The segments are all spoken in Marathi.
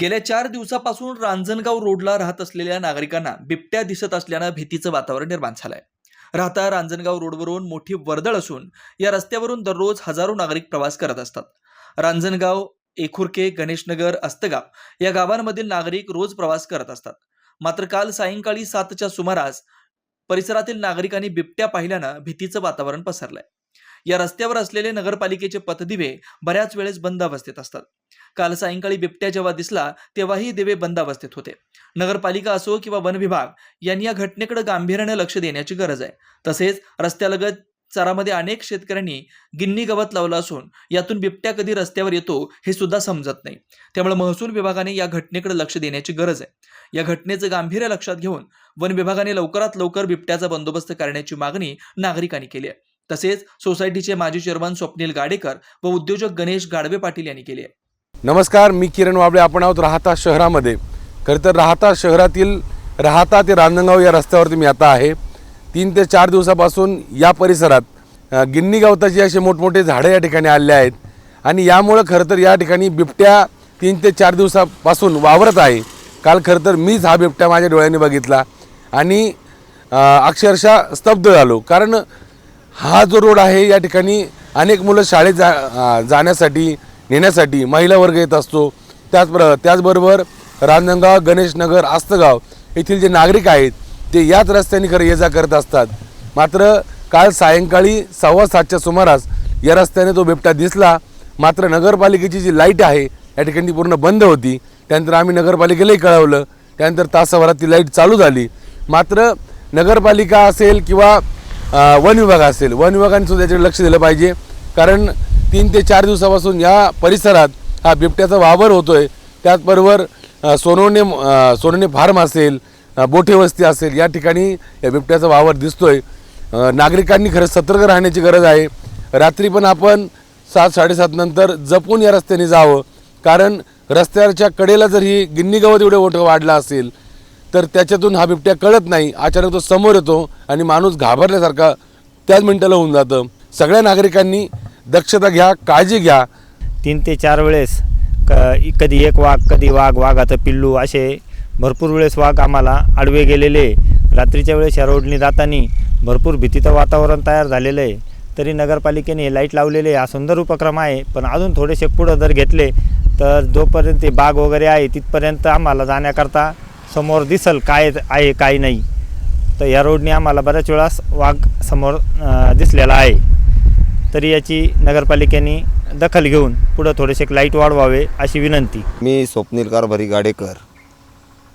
गेल्या चार दिवसापासून रांजणगाव रोडला राहत असलेल्या नागरिकांना बिबट्या दिसत असल्यानं भीतीचं वातावरण निर्माण झालंय. राहता रांजणगाव रोडवरून मोठी वर्दळ असून या रस्त्यावरून दररोज हजारो नागरिक प्रवास करत असतात. रांजणगाव एकुर्के गणेशनगर अस्तगाव या गावांमधील नागरिक रोज प्रवास करत असतात. मात्र काल सायंकाळी सातच्या सुमारास परिसरातील नागरिकांनी बिबट्या पाहिल्यानं भीतीचं वातावरण पसरलंय. या रस्त्यावर असलेले नगरपालिकेचे पथदिवे बऱ्याच वेळेस बंद अवस्थेत असतात. काल सायंकाळी बिबट्या जेव्हा दिसला तेव्हाही दिवे बंद अवस्थेत होते. नगरपालिका असो किंवा वन विभाग यांनी या घटनेकडे गांभीर्याने लक्ष देण्याची गरज आहे. तसेच रस्त्यालगत चारामध्ये अनेक शेतकऱ्यांनी गिन्नी गवत लावलं असून यातून बिबट्या कधी रस्त्यावर येतो हे सुद्धा समजत नाही. त्यामुळे महसूल विभागाने या घटनेकडे लक्ष देण्याची गरज आहे. या घटनेचं गांभीर्य लक्षात घेऊन वन विभागाने लवकरात लवकर बिबट्याचा बंदोबस्त करण्याची मागणी नागरिकांनी केली आहे. तसेच सोसायटीचे माजी चेअरमन स्वप्नील गाडेकर व उद्योजक गणेश गाडवे पाटील यांनी केली. आहे नमस्कार मी किरण वाबळे. आपण आहोत राहता शहरामध्ये. खरं तर राहता शहरातील राहता ते रांजणगाव या रस्त्यावरती मी आता आहे. तीन ते चार दिवसापासून या परिसरात गिन्नी गवताची असे मोठमोठे झाडं या ठिकाणी आले आहेत. आणि यामुळं खरं तर या ठिकाणी बिबट्या तीन ते चार दिवसापासून वावरत आहे. काल खरं तर मीच हा बिबट्या माझ्या डोळ्यांनी बघितला. आणि अक्षरशः स्तब्ध झालो. कारण हा जो रोड आहे या ठिकाणी अनेक मुलं शाळेत जा जाण्यासाठी नेण्यासाठी महिला वर्ग येत असतो. त्याचप्र त्याचबरोबर रांजणगाव गणेशनगर आस्तगाव येथील जे नागरिक आहेत ते याच रस्त्याने खरं ये जा करत असतात. मात्र काल सायंकाळी सव्वा सातच्या सुमारास या रस्त्याने तो बिबटा दिसला. मात्र नगरपालिकेची जी लाइट आहे या ठिकाणी ती पूर्ण बंद होती. त्यानंतर आम्ही नगरपालिकेलाही कळवलं. त्यानंतर तासाभरात ती लाइट चालू झाली. मात्र नगरपालिका असेल किंवा वन विभाग असेल. वन विभागाने सुद्धा याच्याकडे लक्ष दिलं पाहिजे. कारण तीन ते चार दिवसापासून या परिसरात हा बिबट्याचा वावर होतोय. त्याचबरोबर सोनवणे सोनवणे फार्म असेल बोठे वस्ती असेल या ठिकाणी या बिबट्याचा वावर दिसतोय. आहे नागरिकांनी खरं सतर्क राहण्याची गरज आहे. रात्री पण आपण सात साडेसात नंतर जपून या रस्त्याने जावं. कारण रस्त्याच्या कडेला जर ही गिन्नी गवत एवढं मोठं वाढलं असेल तर त्याच्यातून हा बिबट्या कळत नाही. अचानक तो समोर येतो आणि माणूस घाबरल्यासारखा त्याच मिनिटाला होऊन जातं. सगळ्या नागरिकांनी दक्षता घ्या काळजी घ्या. तीन ते चार वेळेस क कधी एक वाघ कधी वाघ वाघाचं पिल्लू असे भरपूर वेळेस वाघ आम्हाला आडवे गेलेले रात्रीच्या वेळेस या रोडनी जाताना भरपूर भीतीचं वातावरण तयार झालेलं आहे. तरी नगरपालिकेने लाइट लावलेले हा सुंदर उपक्रम आहे पण अजून थोडेसे पुढं जर घेतले तर जोपर्यंत ते बाग वगैरे आहे तिथपर्यंत आम्हाला जाण्याकरता समोर दिसल काय आहे काय नाही. तर या रोडने आम्हाला बऱ्याच वेळास वाघ समोर दिसलेला आहे. तरी याची नगरपालिकेने दखल घेऊन पुढं थोडेसे लाइट वाढवावे अशी विनंती. मी स्वप्नील कारभारी गाडेकर.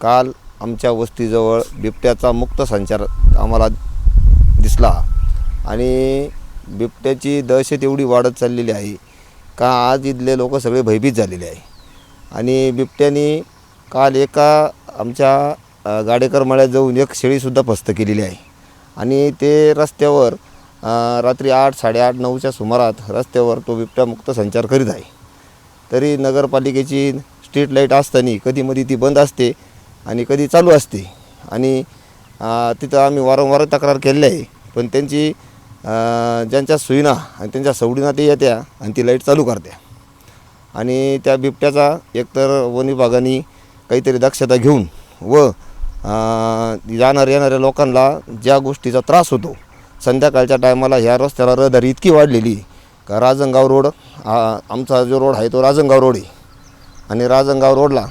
काल आमच्या वस्तीजवळ बिबट्याचा मुक्त संचार आम्हाला दिसला आणि बिबट्याची दहशत एवढी वाढत चाललेली आहे का आज इथले लोक सगळे भयभीत झालेले आहे. आणि बिबट्याने काल एका आमच्या गाडेकर मळ्यात जाऊन एक शेळीसुद्धा फस्त केलेली आहे. आणि ते रस्त्यावर रात्री आठ साडेआठ नऊच्या सुमारात रस्त्यावर तो बिबट्या मुक्त संचार करीत आहे. तरी नगरपालिकेची स्ट्रीट लाइट असताना कधीमधी ती बंद असते आणि कधी चालू असते. आणि तिथं आम्ही वारंवार तक्रार केलेली आहे. पण त्यांची ज्यांच्या सुईना आणि त्यांच्या सवडीना ते येत्या आणि ती लाइट चालू करत्या. आणि त्या बिबट्याचा एकतर वन विभागाने काहीतरी दक्षता घेऊन व जाणाऱ्या येणाऱ्या लोकांना ज्या गोष्टीचा त्रास होतो संध्याकाळच्या टायमाला ह्या रस्त्याला रहदारी इतकी वाढलेली का राजनगाव रोड आमचा जो रोड आहे तो राजंगाव रोड आहे. आणि राजनगाव रोडला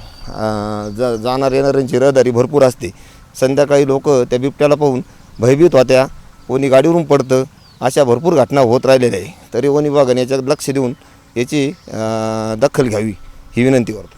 ज जाणार येणाऱ्यांची रहदारी भरपूर असते. संध्याकाळी लोक त्या बिबट्याला पाहून भयभीत होत्या कोणी गाडीवरून पडतं अशा भरपूर घटना होत राहिलेल्या आहे. तरी वन विभागाने याच्यात लक्ष देऊन याची दखल घ्यावी ही विनंती करतो.